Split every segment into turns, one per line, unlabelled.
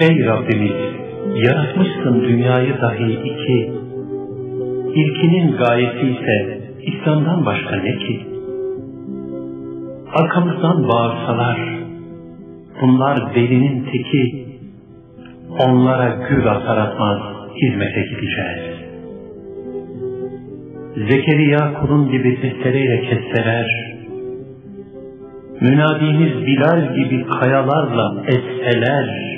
Ey Rabbimiz, yaratmışsın dünyayı dahi iki. İlkinin gayesi ise İslam'dan başka ne ki? Arkamızdan bağırsalar, bunlar delinin teki, onlara gül atar atmaz hizmete gideceğiz. Zekeriya kulun gibi testereyle kesseler, münadimiz Bilal gibi kayalarla etseler,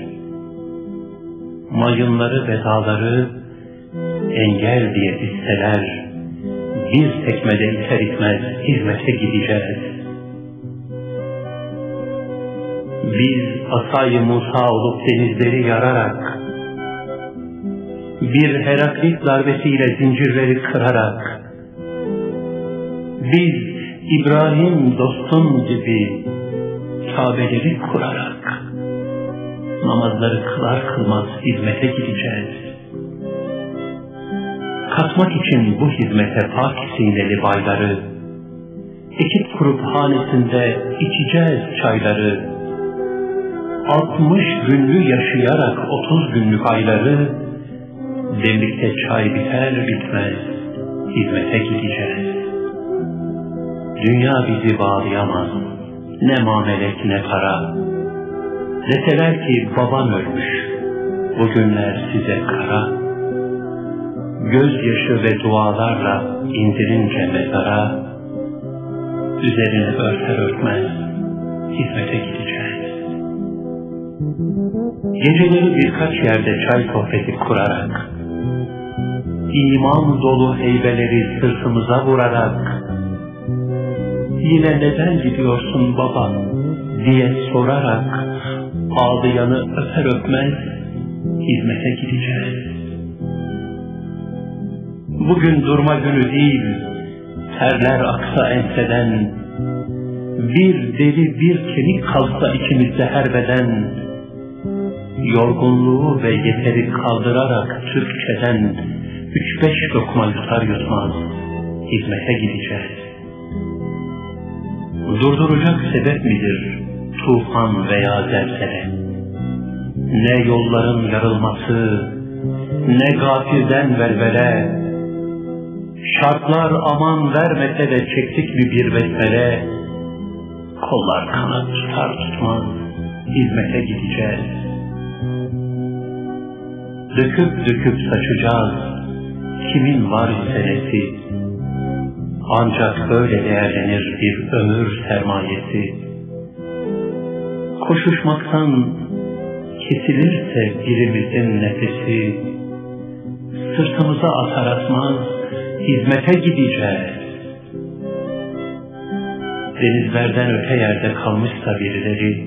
mayınları ve dağları engel diye isteler, bir tekmede iter itmez hizmete gideceğiz. Biz asayı Musa olup denizleri yararak, bir Heraklit darbesiyle zincirleri kırarak, biz İbrahim dostum gibi Kabeleri kurarak, namazları kılar kılmaz hizmete gideceğiz. Katmak için bu hizmete pak sineli bayları, ekip kurup hanesinde içeceğiz çayları, altmış günlü yaşayarak otuz günlük ayları, demlikte çay biter bitmez hizmete gideceğiz. Dünya bizi bağlayamaz, ne mamelek ne para, Deseler ki baban ölmüş, bugünler size kara, gözyaşı ve dualarla indirince mezara, üzerine örter örtmez hizmete gideceğiz. Geceleri birkaç yerde çay sohbeti kurarak, iman dolu heybeleri sırtımıza vurarak, yine neden gidiyorsun baba? diye sorarak, ağlayanı öper öpmez hizmete gideceğiz. Bugün durma günü değil, terler aksa enseden, bir deri bir kemik kalsa içimizde her beden, yorgunluğu ve yeteri kaldırarak Türkçeden üç beş lokma yutar yutmaz hizmete gideceğiz. Durduracak sebep midir tufan veya zelzele. Ne yolların yarılması, ne gafilden velvele, şartlar aman vermese de çektik mi bir besmele, kollar kanat tutar tutmaz, hizmete gideceğiz. Döküp döküp saçacağız, kimin var senesi, ancak böyle değerlenir bir ömür sermayesi koşuşmaktan kesilirse birimizin nefesi, sırtımıza atar atmaz hizmete gideceğiz. Denizlerden öte yerde kalmışsa birileri,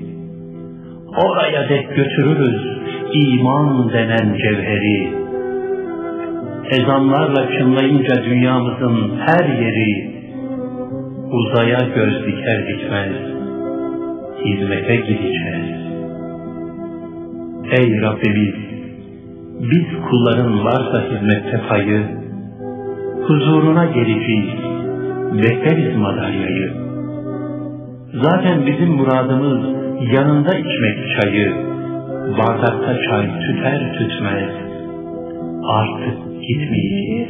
oraya dek götürürüz iman denen cevheri. Ezanlarla çınlayınca dünyamızın her yeri, uzaya göz diker dikmez hizmete gideceğiz. Ey Rabbimiz, biz kulların varsa hizmette payı, huzuruna geleceğiz, bekleriz madalyayı. Zaten bizim muradımız yanında içmek çayı, bardakta çay tüter tütmez, artık gitmeyeceğiz.